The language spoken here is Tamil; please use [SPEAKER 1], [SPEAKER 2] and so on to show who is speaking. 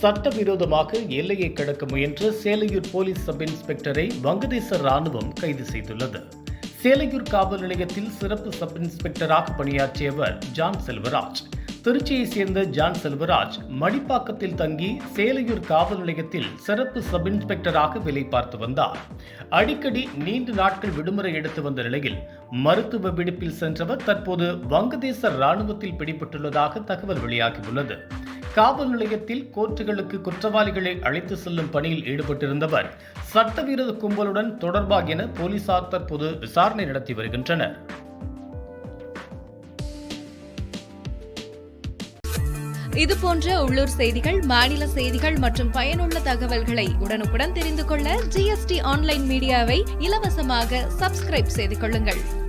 [SPEAKER 1] சட்டவிரோதமாக எல்லையை கடக்க முயன்ற சேலையூர் போலீஸ் சப் இன்ஸ்பெக்டரை வங்கதேச ராணுவம் கைது செய்துள்ளது. சேலையூர் காவல் நிலையத்தில் சிறப்பு சப் இன்ஸ்பெக்டராக பணியாற்றியவர் ஜான் செல்வராஜ். திருச்சியைச் சேர்ந்த ஜான் செல்வராஜ் மடிப்பாக்கத்தில் தங்கி சேலையூர் காவல் நிலையத்தில் சிறப்பு சப் இன்ஸ்பெக்டராக வேலை பார்த்து வந்தார். அடிக்கடி நீண்ட நாட்கள் விடுமுறை எடுத்து வந்த நிலையில் மருத்துவ விடுப்பில் சென்றவர் தற்போது வங்கதேச ராணுவத்தில் பிடிபட்டுள்ளதாக தகவல் வெளியாகியுள்ளது காவல் நிலையத்தில் கோர்ட்டுகளுக்கு குற்றவாளிகளை அழைத்து செல்லும் பணியில் ஈடுபட்டிருந்தவர் சட்டவிரோத கும்பலுடன் தொடர்பாக என போலீசார் தற்போது விசாரணை நடத்தி வருகின்றனர்.
[SPEAKER 2] இது போன்ற உள்ளூர் செய்திகள் மாநில செய்திகள் மற்றும் பயனுள்ள தகவல்களை உடனுக்குடன் தெரிந்து கொள்ள ஜிஎஸ்டி ஆன்லைன் மீடியாவை இலவசமாக சப்ஸ்கிரைப் செய்து கொள்ளுங்கள்.